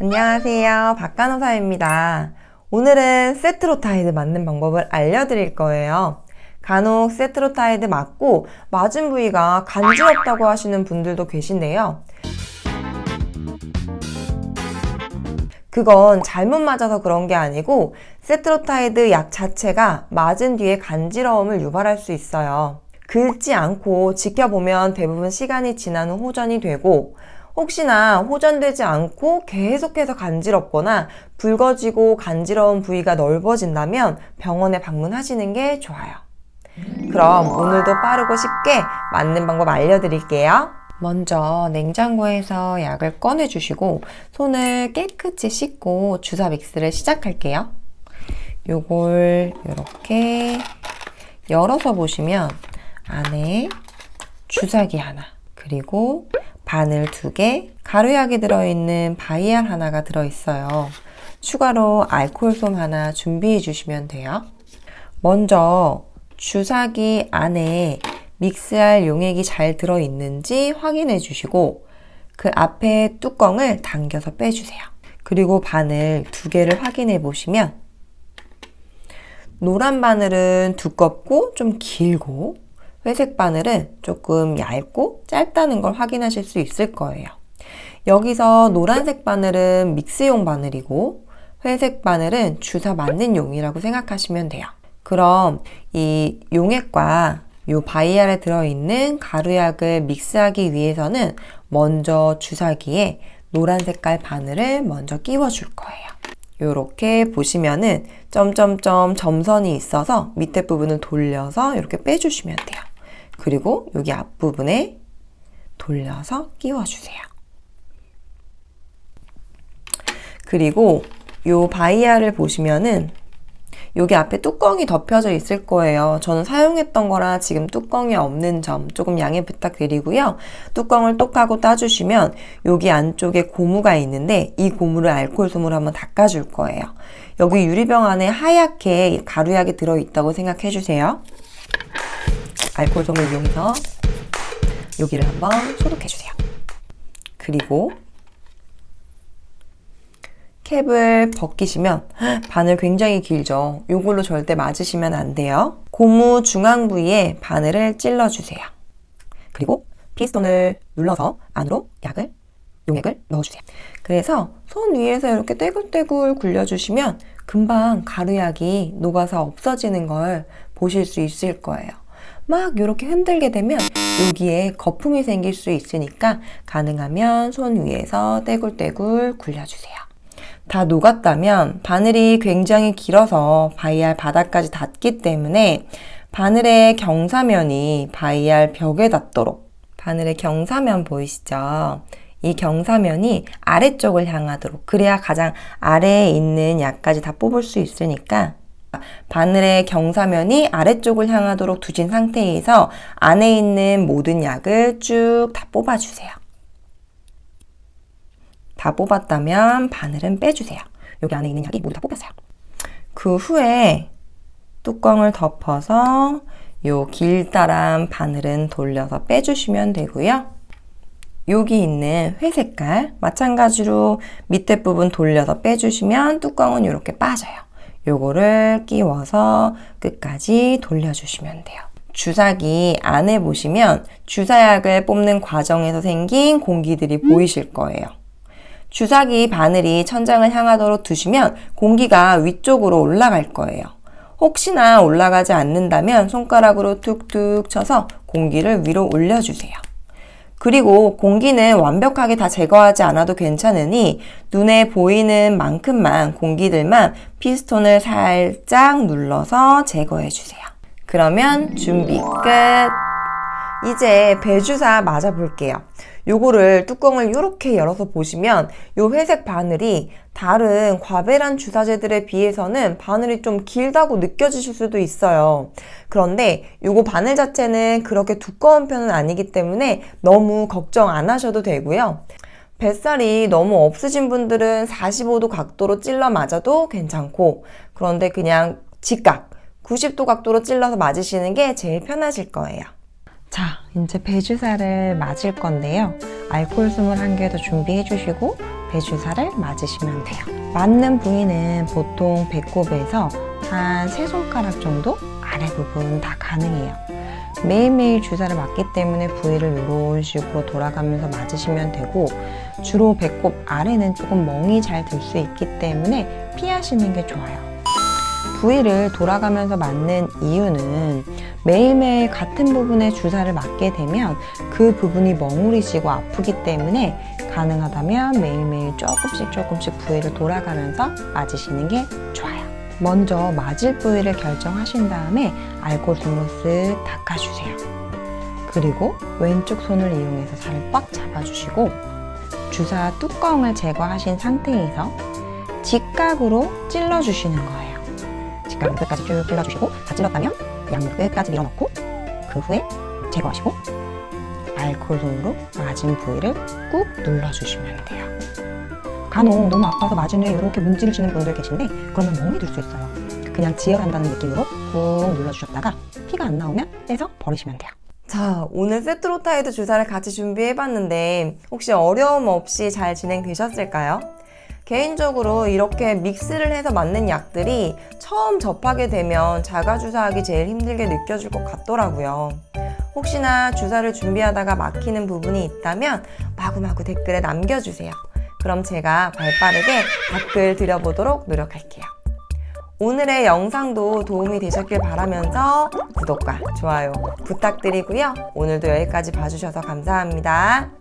안녕하세요. 박간호사입니다. 오늘은 세트로타이드 맞는 방법을 알려드릴 거예요. 간혹 세트로타이드 맞고 맞은 부위가 간지럽다고 하시는 분들도 계신데요. 그건 잘못 맞아서 그런 게 아니고 세트로타이드 약 자체가 맞은 뒤에 간지러움을 유발할 수 있어요. 긁지 않고 지켜보면 대부분 시간이 지난 후 호전이 되고 혹시나 호전되지 않고 계속해서 간지럽거나 붉어지고 간지러운 부위가 넓어진다면 병원에 방문하시는 게 좋아요. 그럼 오늘도 빠르고 쉽게 맞는 방법 알려드릴게요. 먼저 냉장고에서 약을 꺼내주시고 손을 깨끗이 씻고 주사 믹스를 시작할게요. 요걸 이렇게 열어서 보시면 안에 주사기 하나 그리고 바늘 두 개, 가루약이 들어있는 바이알 하나가 들어있어요. 추가로 알코올솜 하나 준비해 주시면 돼요. 먼저 주사기 안에 믹스할 용액이 잘 들어있는지 확인해 주시고 그 앞에 뚜껑을 당겨서 빼주세요. 그리고 바늘 두 개를 확인해 보시면 노란 바늘은 두껍고 좀 길고 회색 바늘은 조금 얇고 짧다는 걸 확인하실 수 있을 거예요. 여기서 노란색 바늘은 믹스용 바늘이고 회색 바늘은 주사 맞는 용이라고 생각하시면 돼요. 그럼 이 용액과 요 바이알에 들어있는 가루약을 믹스하기 위해서는 먼저 주사기에 노란 색깔 바늘을 먼저 끼워 줄 거예요. 이렇게 보시면은 점점점 점선이 있어서 밑에 부분을 돌려서 이렇게 빼주시면 돼요. 그리고 여기 앞부분에 돌려서 끼워주세요. 그리고 요 바이아를 보시면은 여기 앞에 뚜껑이 덮여져 있을 거예요. 저는 사용했던 거라 지금 뚜껑이 없는 점 조금 양해 부탁드리고요. 뚜껑을 똑 하고 따주시면 여기 안쪽에 고무가 있는데 이 고무를 알코올 솜으로 한번 닦아줄 거예요. 여기 유리병 안에 하얗게 가루약이 들어있다고 생각해 주세요. 알코올 솜을 이용해서 여기를 한번 소독해 주세요. 그리고 캡을 벗기시면 바늘 굉장히 길죠. 이걸로 절대 맞으시면 안 돼요. 고무 중앙 부위에 바늘을 찔러 주세요. 그리고 피스톤을 눌러서 안으로 약을 용액을 넣어주세요. 그래서 손 위에서 이렇게 떼굴떼굴 굴려주시면 금방 가루약이 녹아서 없어지는 걸 보실 수 있을 거예요. 막 이렇게 흔들게 되면 여기에 거품이 생길 수 있으니까 가능하면 손 위에서 떼굴떼굴 굴려주세요. 다 녹았다면 바늘이 굉장히 길어서 바이알 바닥까지 닿기 때문에 바늘의 경사면이 바이알 벽에 닿도록 바늘의 경사면 보이시죠? 이 경사면이 아래쪽을 향하도록 그래야 가장 아래에 있는 약까지 다 뽑을 수 있으니까 바늘의 경사면이 아래쪽을 향하도록 두신 상태에서 안에 있는 모든 약을 쭉 다 뽑아주세요. 다 뽑았다면 바늘은 빼주세요. 여기 안에 있는 약이 모두 다 뽑혔어요. 그 후에 뚜껑을 덮어서 요 길다란 바늘은 돌려서 빼주시면 되고요. 여기 있는 회색깔 마찬가지로 밑에 부분 돌려서 빼주시면 뚜껑은 이렇게 빠져요. 요거를 끼워서 끝까지 돌려주시면 돼요. 주사기 안에 보시면 주사약을 뽑는 과정에서 생긴 공기들이 보이실 거예요. 주사기 바늘이 천장을 향하도록 두시면 공기가 위쪽으로 올라갈 거예요. 혹시나 올라가지 않는다면 손가락으로 툭툭 쳐서 공기를 위로 올려주세요. 그리고 공기는 완벽하게 다 제거하지 않아도 괜찮으니 눈에 보이는 만큼만 공기들만 피스톤을 살짝 눌러서 제거해 주세요. 그러면 준비 끝! 이제 배주사 맞아 볼게요. 요거를 뚜껑을 이렇게 열어서 보시면 요 회색 바늘이 다른 과배란 주사제들에 비해서는 바늘이 좀 길다고 느껴지실 수도 있어요. 그런데 요거 바늘 자체는 그렇게 두꺼운 편은 아니기 때문에 너무 걱정 안 하셔도 되고요. 뱃살이 너무 없으신 분들은 45도 각도로 찔러 맞아도 괜찮고 그런데 그냥 직각 90도 각도로 찔러서 맞으시는 게 제일 편하실 거예요. 자, 이제 배주사를 맞을 건데요. 알코올 스물 한개더 준비해 주시고 배주사를 맞으시면 돼요. 맞는 부위는 보통 배꼽에서 한 세 손가락 정도 아래 부분 다 가능해요. 매일매일 주사를 맞기 때문에 부위를 이런 식으로 돌아가면서 맞으시면 되고 주로 배꼽 아래는 조금 멍이 잘 들 수 있기 때문에 피하시는 게 좋아요. 부위를 돌아가면서 맞는 이유는 매일매일 같은 부분에 주사를 맞게 되면 그 부분이 멍울이시고 아프기 때문에 가능하다면 매일매일 조금씩 조금씩 부위를 돌아가면서 맞으시는 게 좋아요. 먼저 맞을 부위를 결정하신 다음에 알코올솜으로 쓱 닦아주세요. 그리고 왼쪽 손을 이용해서 살을 꽉 잡아주시고 주사 뚜껑을 제거하신 상태에서 직각으로 찔러주시는 거예요. 직각으로 끝까지 쭉 찔러주시고 다 찔렀다면 양쪽 끝까지 밀어넣고 그 후에 제거하시고 알코올솜으로 맞은 부위를 꾹 눌러주시면 돼요. 간혹 너무 아파서 맞은 후에 이렇게 문지르시는 분들 계신데 그러면 멍이 들 수 있어요. 그냥 지혈한다는 느낌으로 꾹 눌러주셨다가 피가 안 나오면 빼서 버리시면 돼요. 자, 오늘 세트로타이드 주사를 같이 준비해봤는데 혹시 어려움 없이 잘 진행되셨을까요? 개인적으로 이렇게 믹스를 해서 맞는 약들이 처음 접하게 되면 자가 주사하기 제일 힘들게 느껴질 것 같더라고요. 혹시나 주사를 준비하다가 막히는 부분이 있다면 마구마구 댓글에 남겨주세요. 그럼 제가 발 빠르게 답글 드려보도록 노력할게요. 오늘의 영상도 도움이 되셨길 바라면서 구독과 좋아요 부탁드리고요. 오늘도 여기까지 봐주셔서 감사합니다.